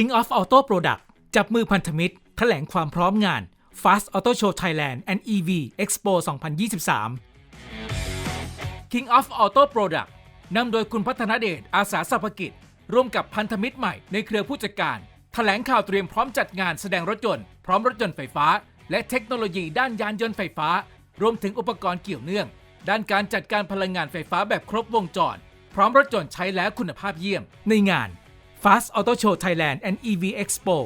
King of Auto Product จับมือพันธมิตร แถลงความพร้อมงาน Fast Auto Show Thailand and EV Expo 2023 King of Auto Product นำโดยคุณพัฒนเดชอาสาสพกิจ ร่วมกับพันธมิตรใหม่ในเครือผู้จัดการ แถลงข่าวเตรียมพร้อมจัดงานแสดงรถยนต์ พร้อมรถยนต์ไฟฟ้า และเทคโนโลยีด้านยานยนต์ไฟฟ้า รวมถึงอุปกรณ์เกี่ยวเนื่อง ด้านการจัดการพลังงานไฟฟ้าแบบครบวงจร พร้อมรถยนต์ใช้แล้วคุณภาพเยี่ยมในงาน Fast Auto Show Thailand and EV Expo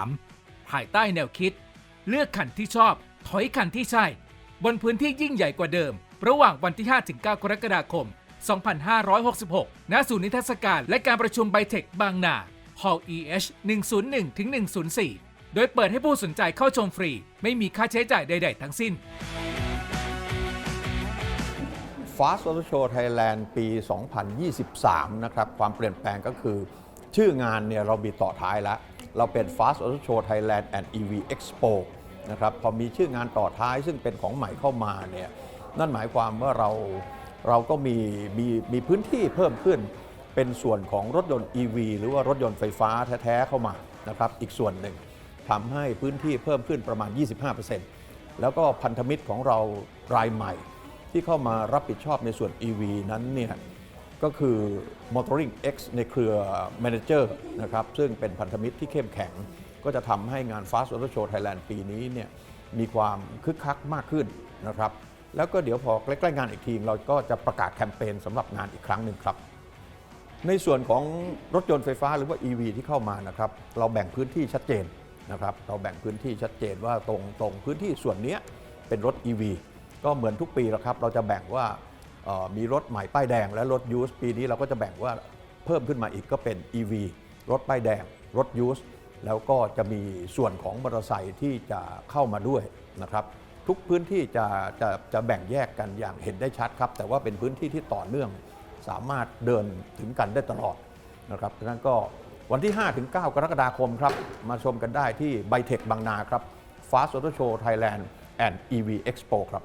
2023 ภายใต้แนวคิด เลือกคันที่ชอบ ถอยคันที่ใช่ บนพื้นที่ยิ่งใหญ่กว่าเดิม ระหว่างวันที่ 5-9 กรกฎาคม 2566 ณ ศูนย์นิทรรศการและการประชุมไบเทคบางนา Hall EH 101-104 โดยเปิดให้ผู้สนใจเข้าชมฟรี ไม่มีค่าใช้จ่ายใด ๆ ทั้งสิ้น Fast Auto Show Thailand ปี 2023 นะครับ ความเปลี่ยนแปลงก็คือ ชื่องานเนี่ยเรามีต่อท้ายแล้ว เราเป็น Fast Auto Show Thailand and EV Expo นะครับพอมีชื่องานต่อท้ายซึ่งเป็นของใหม่เข้ามาเนี่ยนั่นหมายความว่าเราเราก็มีมีมีพื้นที่เพิ่มขึ้น เป็นส่วนของรถยนต์ EV หรือว่ารถยนต์ไฟฟ้าแท้ๆเข้ามานะครับอีกส่วนหนึ่งทำให้พื้นที่เพิ่มขึ้นประมาณ 25%แล้วก็พันธมิตรของเรารายใหม่ ที่เข้ามารับผิดชอบในส่วน EV นั้นเนี่ยก็คือ Motoring X ในเครือ Manager นะครับซึ่งเป็นพันธมิตรที่เข้มแข็ง ก็จะทำให้งาน Fast Auto Show Thailand ปีนี้เนี่ยมีความคึกคักมากขึ้นนะครับ แล้วก็เดี๋ยวพอใกล้ๆงานอีกทีเราก็จะประกาศแคมเปญสำหรับงานอีกครั้งหนึ่งครับ ในส่วนของรถยนต์ไฟฟ้าหรือว่า EV ที่เข้ามานะครับเราแบ่งพื้นที่ชัดเจนนะครับเราแบ่งพื้นที่ชัดเจนว่าตรงตรงพื้นที่ส่วนนี้เป็นรถ EV ก็เหมือนทุกปีแล้วครับ เราจะแบ่งว่ามีรถใหม่ป้ายแดง และรถยูสปีนี้เราก็จะแบ่งว่าเพิ่มขึ้นมาอีกก็เป็น EV รถป้ายแดง รถยูสแล้วก็จะมีส่วนของมอเตอร์ไซค์ที่จะเข้ามาด้วยนะครับ ทุกพื้นที่จะจะจะแบ่งแยกกันอย่างเห็นได้ชัดครับ แต่ว่าเป็นพื้นที่ที่ต่อเนื่องสามารถเดินถึงกันได้ตลอดนะครับดังนั้นก็วันที่5ถึง9กรกฎาคมครับ มาชมกันได้ที่ไบเทคบางนาครับ Fast Auto Show Thailand and EV Expo ครับ